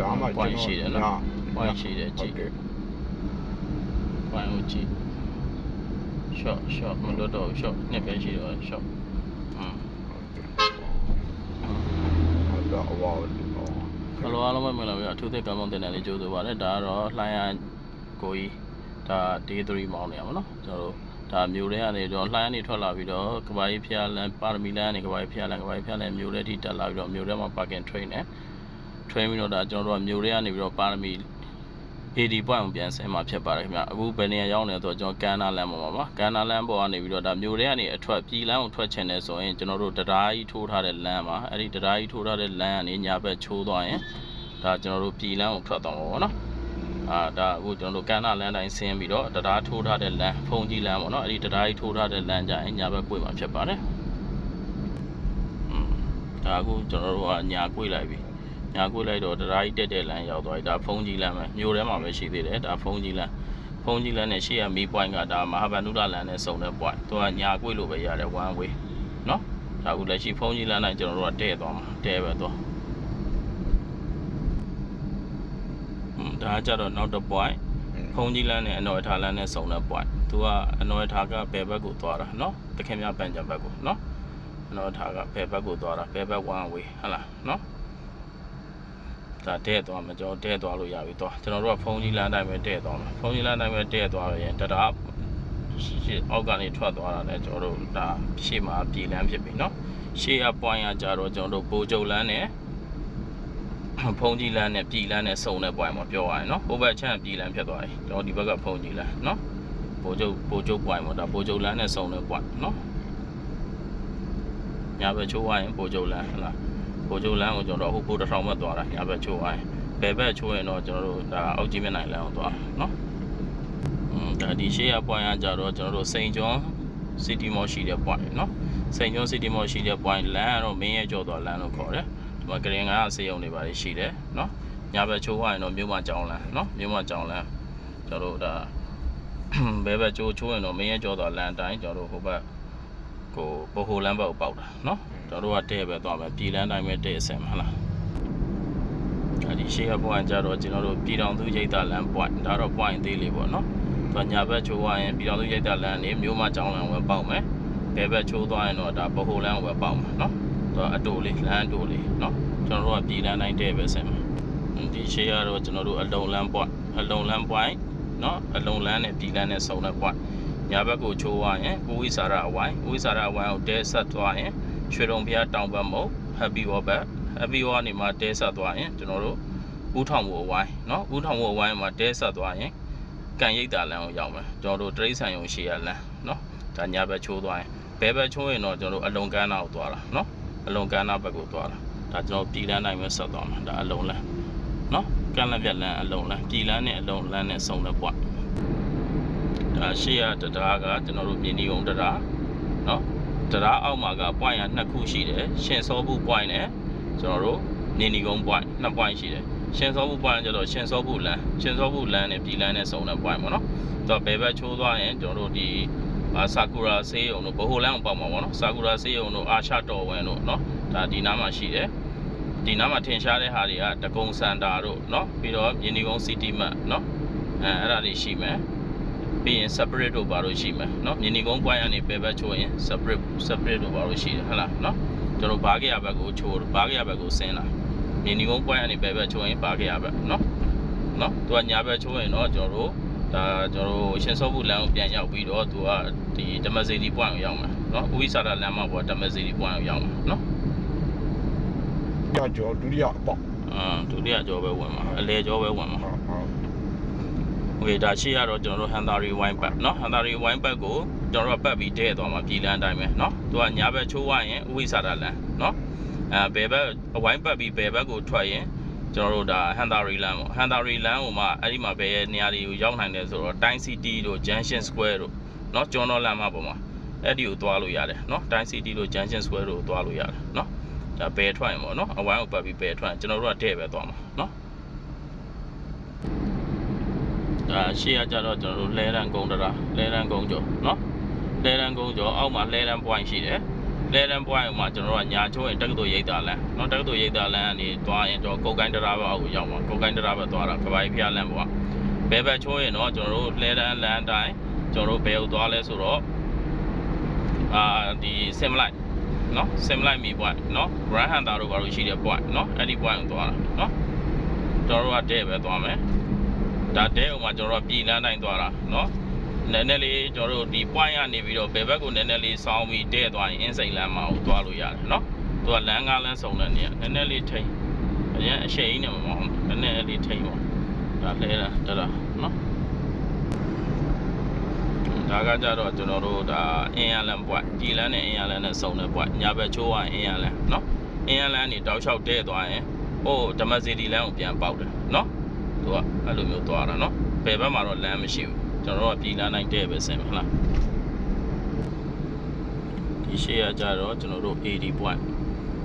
ဒါမှပွိုင်းရှိတယ်နော်ပွိုင်းရှိတယ်ကြည့်ဟုတ်တယ်ဝိုင်းကိုကြည့် short short မလို့တော့ short နှစ်ပဲရှိတော့ short อืมဟုတ်တော့အဝါတော့ဘယ်လိုအားလုံးပဲမင်္ဂလာပါအထူးသဖြင့်ကမ္ဘာတင်တယ်လေးကြိုးဆိုပါတယ်ဒါကတော့လှိုင်းရန်ကိုကြီးဒါ day 3မောင်းနေရပါတော့ကျွန်တော်တို့ဒါမျိုးတွေကနေတော့လှိုင်းကနေထွက်လာပြီးတော့ကဘာကြီးဖျားလန်ပါရမီလန်ကနေကဘာကြီးဖျားလန်ကဘာကြီးဖျားလန်မျိုးတွေထိတက်လာပြီးတော့မျိုးတွေမှာ parking train နဲ့ ထွင်းပြီးတော့ဒါကျွန်တော်တို့ကမြို့တွေကနေပြီးတော့ပါရမီ AD point ကိုပြန်ဆင်းมาဖြစ်ပါတယ်ခင်ဗျအခုဘယ်နေရာရောက်နေလဲဆိုတော့ကျွန်တော်ကန်နာလမ်းပေါ်မှာပါကန်နာလမ်းပေါ်ကနေပြီးတော့ဒါမြို့တွေကနေအထွက်ပြည်လမ်းကိုထွက်ချင်တယ်ဆိုရင်ကျွန်တော်တို့တရားကြီးထိုးထားတဲ့လမ်းပါအဲ့ဒီတရားကြီးထိုးထားတဲ့လမ်းကနေညာဘက်ချိုးသွားရင်ဒါကျွန်တော်တို့ပြည်လမ်းကိုထွက်သွားမှာပေါ့နော်အာဒါအခုကျွန်တော်တို့ကန်နာလမ်းတိုင်းဆင်းပြီးတော့တရားထိုးထားတဲ့လမ်းဖုန်ကြီးလမ်းပေါ့နော်အဲ့ဒီတရားကြီးထိုးထားတဲ့လမ်းကြရင်ညာဘက်ကိုယ်မှာဖြစ်ပါတယ်ဒါအခုကျွန်တော်တို့ကညာကိုယ်လိုက်ပြီ ညာကိုလိုက်တော့တရားကြီးတက်တဲ့လမ်းရောက်သွားပြီဒါဖုံးကြီးလမ်းပဲမြို့ထဲမှာပဲရှိသေးတယ်ဒါဖုံးကြီးလမ်းဖုံးကြီးလမ်းနဲ့ရှေ့ကမီး point ကဒါမဟာဗန္ဓုရလမ်းနဲ့စုံတဲ့ point သူကညာကိုလို့ပဲရတယ် one way เนาะဒါအခုလက်ရှိဖုံးကြီးလမ်းနဲ့ကျွန်တော်တို့ကတဲ့သွားမှာတဲ့ပဲသွားอืมဒါကကြတော့နောက်တစ် point ဖုံးကြီးလမ်းနဲ့အနော်ထားလမ်းနဲ့စုံတဲ့ point သူကအနော်ထားကဘယ်ဘက်ကိုသွားတာเนาะတခင်မြပန်ကြဘက်ကိုเนาะအနော်ထားကဘယ်ဘက်ကိုသွားတာဘယ်ဘက် one way ဟုတ်လားเนาะ ဒါတဲ့သွားမှာကျွန်တော်တဲ့သွားလို့ရပြီတော့ကျွန်တော်တို့ကဖုန်းကြီးလမ်းတိုင်းပဲတဲ့သွားမှာဖုန်းကြီးလမ်းတိုင်းပဲတဲ့သွားရင်တရာရှေ့အောက်ကနေထွက်သွားတာလည်းကျွန်တော်တို့ဒါရှေ့မှာပြည်လမ်းဖြစ်ပြီเนาะရှေ့က point ကကြတော့ကျွန်တော်တို့ပိုကျုပ်လမ်းနဲ့ဖုန်းကြီးလမ်းနဲ့ပြည်လမ်းနဲ့စုံတဲ့ point မှာပြောရရင်เนาะဟိုဘက်ချမ်းပြည်လမ်းဖြစ်သွားပြီကျွန်တော်ဒီဘက်ကဖုန်းကြီးလမ်းเนาะပိုကျုပ်ပိုကျုပ် point မှာဒါပိုကျုပ်လမ်းနဲ့စုံတဲ့ point เนาะညာဘက်ချိုးရရင်ပိုကျုပ်လမ်းဟုတ်လား ကိုကျိုးလမ်းကိုကျွန်တော်တို့အခုပိုတစ်ထောင်ဘက်သွားတာညာဘက်ချိုးအိုင်းဘယ်ဘက်ချိုးရင်တော့ကျွန်တော်တို့ဒါအောက်ကြီးမျက်နှာလမ်းကိုသွားเนาะอืมဒါဒီရှေ့ရ point ကကြတော့ကျွန်တော်တို့စိန်ကျွန်း city mall ရှိတဲ့ point เนาะစိန်ကျွန်း city mall ရှိတဲ့ point လမ်းကတော့မင်းရဲ့ကြော်သွားလမ်းလို့ခေါ်တယ်ဒီမှာဂရင်ကစေယုံတွေပါတယ်ရှိတယ်เนาะညာဘက်ချိုးရင်တော့မြို့မကြောင်းလမ်းเนาะမြို့မကြောင်းလမ်းကျွန်တော်တို့ဒါဘယ်ဘက်ချိုးချိုးရင်တော့မင်းရဲ့ကြော်သွားလမ်းအတိုင်းကျွန်တော်တို့ဟိုဘက် ကိုဘိုဟိုလမ်းဘက်ကိုပေါက်တာเนาะ ကျွန်တော်တို့ကတဲ့ပဲသွားမယ်ပြည်လန်းတိုင်းပဲတဲ့ဆင်မလားအဲဒီရှေ့က point ကြတော့ကျွန်တော်တို့ပြည်တော်သူရိတ်တာလမ်း point ဒါတော့ point သေးလေးပေါ့နော်သူညာဘက်ချိုးသွားရင်ပြည်တော်သူရိတ်တာလမ်းနေမြို့မကျောင်းလမ်းဝယ်ပေါက်မယ်ဘယ်ဘက်ချိုးသွားရင်တော့ဒါဗဟိုလမ်းဝယ်ပေါက်မယ်နော်သူအတူလေးလမ်းအတူလေးနော်ကျွန်တော်တို့ကပြည်လန်းတိုင်းတဲ့ပဲဆင်မယ်ဒီရှေ့ကတော့ကျွန်တော်တို့အလုံလမ်း point အလုံလမ်း point နော်အလုံလမ်းနဲ့ပြည်လန်းနဲ့စုံတဲ့ point ညာဘက်ကိုချိုးသွားရင်ဥဝိစာရအဝိုင်းဥဝိစာရအဝိုင်းကိုတဲဆက်သွားရင် ရွှေတုံဘုရားတောင်ဘက်မဟုတ် Happy War ဘက် Happy War နေမှာတဲဆက်သွားရင်ကျွန်တော်တို့ဥထောင်ဘိုအဝိုင်းเนาะဥထောင်ဘိုအဝိုင်းမှာတဲဆက်သွားရင်ကံရိပ်တာလမ်းကိုရောက်မယ်ကျွန်တော်တို့တရိษံယုံရှေ့ရလမ်းเนาะဒါညာဘက်ချိုးသွားရင်ဘဲဘက်ချိုးရင်တော့ကျွန်တော်တို့အလုံကန်းနာကိုသွားတာเนาะအလုံကန်းနာဘက်ကိုသွားတာဒါကျွန်တော်ပြည်လန်းတိုင်းပဲဆက်သွားမှာဒါအလုံလမ်းเนาะကန်းလက်ပြက်လမ်းအလုံလမ်းပြည်လန်းနဲ့အလုံလမ်းနဲ့စုံတဲ့ပွား ဒါရှေ့ရတရားကကျွန်တော်တို့မြင်းဒီုံတရားเนาะ တရားအောက်မှာက point ကနှစ်ခုရှိတယ်ရှင်စောဘူး point နဲ့ကျွန်တော်တို့နေနီကုန်း point နှစ် point ရှိတယ်ရှင်စောဘူး point ကျတော့ရှင်စောဘူးလမ်းရှင်စောဘူးလမ်းနဲ့ပြည်လမ်းနဲ့စုံတဲ့ point ပေါ့နော်သူကဘယ်ဘက်ချိုးသွားရင်ကျွန်တော်တို့ဒီဆာကူရာဆေးရုံတို့ဘဟိုလမ်းကိုပေါက်မှာပေါ့နော်ဆာကူရာဆေးရုံတို့အာရှတော်ဝင်တို့နော်ဒါဒီနားမှာရှိတယ်ဒီနားမှာထင်ရှားတဲ့ဟာတွေကတကုံစန်တာတို့နော်ပြီးတော့မြင်းဒီကုန်း city map နော်အဲအဲ့ဒါတွေရှိမယ် ပြီးရင် separate တို့ဘာလို့ရှိမယ်เนาะမြင်းဒီကုန်း point ကနေဘယ်ဘက်ချိုးရင် separate separate တို့ဘာလို့ရှိတယ်ဟုတ်လားเนาะကျွန်တော်ဘားကြရဘက်ကိုချိုးဘားကြရဘက်ကိုဆင်းလာမြင်းဒီကုန်း point ကနေဘယ်ဘက်ချိုးရင်ဘားကြရဘက်เนาะเนาะသူကညာဘက်ချိုးရင်တော့ကျွန်တော်တို့ဒါကျွန်တော်တို့ရှင်စောဘူးလမ်းကိုပြန်ရောက်ပြီးတော့သူကဒီဓမ္မစေတီ point ကိုရောက်မှာเนาะဥိစာရလမ်းမှာပေါ့ဓမ္မစေတီ point ကိုရောက်မှာเนาะ ရကျော်ဒုတိယအပေါက် အာဒုတိယကြောပဲဝင်မှာအလဲကြောပဲဝင်မှာ ဟုတ်ဟုတ် โอเคဒါရှိရတော့ကျွန်တော်တို့ Hantari wine pack เนาะ Hantari wine pack ကိုကျွန်တော်တို့ကပတ်ပြီးတဲ့သွားမှာပြည်လန်းအတိုင်းပဲเนาะသူကညာဘက်ချိုးရရင်ဥဝိစာဒလန်เนาะအဲဘယ်ဘက်အဝိုင်းပတ်ပြီးဘယ်ဘက်ကိုထွက်ရင်ကျွန်တော်တို့ဒါ Hantari လမ်းပေါ့ Hantari လမ်းကိုမှအဲ့ဒီမှာဘယ်နေရာတွေကိုရောက်နိုင်တယ်ဆိုတော့ Time City တို့ Junction Square တို့เนาะကျွန်းတော်လမ်းမှာပေါ့မှာအဲ့ဒီကိုသွားလို့ရတယ်เนาะ Time City တို့ Junction Square တို့ကိုသွားလို့ရတယ်เนาะဒါဘယ်ထွက်ရင်ပေါ့เนาะအဝိုင်းကိုပတ်ပြီးဘယ်ထွက်ရင်ကျွန်တော်တို့ကတဲ့ပဲသွားမှာเนาะ ဒါရှေ့ကကြတော့ကျွန်တော်တို့လဲရန်ကုန်းတရာလဲရန်ကုန်းကျော်နော်လဲရန်ကုန်းကျော်အောက်မှာလဲရန် point ရှိတယ်လဲရန် point မှာကျွန်တော်ကညာချိုးရင်တက္ကသိုလ်ရိပ်သာလန်နော်တက္ကသိုလ်ရိပ်သာလန်ကနေသွားရင်တော့ကုတ်ကိုင်းတရာဘက်အောက်ကိုရောက်မှာကုတ်ကိုင်းတရာဘက်သွားတာကပိုင်ဖျားလန်ပေါ့ဘယ်ဘက်ချိုးရင်တော့ကျွန်တော်တို့လဲရန်လန်တိုင်းကျွန်တော်တို့ဘယ်ဟုတ်သွားလဲဆိုတော့အာဒီဆင်မလိုက်နော်ဆင်မလိုက်မီ point နော် grand hunter တို့ဘာလို့ရှိတဲ့ point နော်အဲ့ဒီ point ကိုသွားတာနော်ကျွန်တော်တို့ကတဲ့ပဲသွားမယ် ဒါတဲ့ဥမှာကျွန်တော်တို့ကပြည်လမ်းတိုင်းသွားတာเนาะ နည်းနည်းလေးကျွန်တော်တို့ဒီ point ကနေပြီးတော့ဘယ်ဘက်ကိုနည်းနည်းလေးစောင်းပြီးတဲ့သွားရင် inside လမ်းမှာကိုသွားလို့ရတယ်เนาะသူကလမ်းကားလမ်းစုံတဲ့နေရာနည်းနည်းလေးထိမ့်အရင်အရှိန်နဲ့မမောင်းနည်းနည်းလေးထိမ့်ပါဒါလဲတာတဒါเนาะဒါကကြတော့ကျွန်တော်တို့ဒါအင်းရလမ်း point ဒီလမ်းနဲ့အင်းရလမ်းနဲ့စုံတဲ့ point ညာဘက်ချိုးသွားရင်အင်းရလမ်းเนาะအင်းရလမ်းနေတောက်လျှောက်တဲ့သွားရင်ဟိုဓမ္မစီတီလမ်းကိုပြန်ပေါက်တယ်เนาะ သူကအဲ့လိုမျိုးသွားတာเนาะဘယ်ဘက်မှာတော့လမ်းမရှိဘူး ကျွန်တော်တို့ကပြည်လာနိုင်တဲ့ပဲဆင်ဟုတ်လားဒီရှေ့ကကြတော့ကျွန်တော်တို့ AD point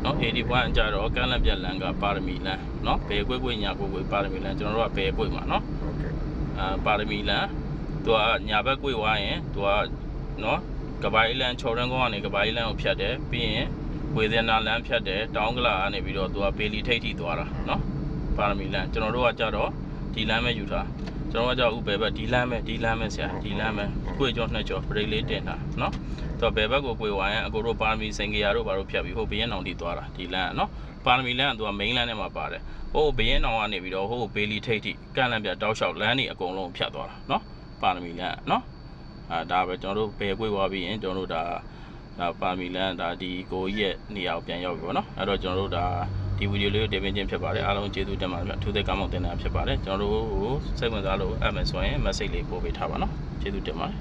เนาะ AD point ကြတော့ကမ်းလက်ပြက်လမ်းကပါရမီလမ်းเนาะဘယ်ကွေ့ကွေ့ညာကွေ့ကွေ့ပါရမီလမ်းကျွန်တော်တို့ကဘယ်ကွေ့မှာเนาะ ဟုတ်ကဲ့ အာပါရမီလမ်းသူကညာဘက်ကွေ့သွားရင်သူကเนาะကပိုင်းလမ်းချော်ရန်ကောင်းကနေကပိုင်းလမ်းကိုဖြတ်တယ်ပြီးရင်ဝေဒနာလမ်းဖြတ်တယ်တောင်းကလာကနေပြီးတော့သူကဘေလီထိပ်ထိသွားတာเนาะပါရမီလမ်းကျွန်တော်တို့ကကြတော့ ဒီလမ်းပဲယူထားကျွန်တော်ကကြောက်ဥဘယ်ဘက်ဒီလမ်းပဲဒီလမ်းပဲဆရာဒီလမ်းပဲကိုယ်ကျော်နှစ်ကျော်ဘရိတ်လေးတင်တာနော်သူကဘယ်ဘက်ကိုကိုယ်ဝိုင်းရင်အကိုတို့ပါရမီစင်ကီယာတို့ဘာတို့ဖြတ်ပြီးဟိုဘရင်အောင်ထိသွားတာဒီလမ်းကနော်ပါရမီလမ်းကသူက main လမ်းထဲမှာပါတယ်ဟိုဘရင်အောင်ကနေပြီးတော့ဟိုဘေလီထိတ်ထိကန့်လန့်ပြတောက်လျှောက်လမ်းနေအကုန်လုံးဖြတ်သွားတာနော်ပါရမီလမ်းကနော်အာဒါပဲကျွန်တော်တို့ဘယ်ကိုယ်သွားပြီးရင်ကျွန်တော်တို့ဒါ ဒါပါရမီလမ်းဒါဒီကိုကြီးရဲ့နေရာကိုပြန်ရောက်ပြီပေါ့နော်အဲ့တော့ကျွန်တော်တို့ဒါဒီဗီဒီယိုလေးကိုတင်ပြခြင်းဖြစ်ပါတယ်အားလုံးကျေးဇူးတင်ပါတယ်ဗျအထူးသဖြင့်ကောင်းမွန်တင်တာဖြစ်ပါတယ်ကျွန်တော်တို့ကိုစိတ်ဝင်စားလို့အပ်မယ်ဆိုရင် message လေးပို့ပေးထားပါနော်ကျေးဇူးတင်ပါတယ်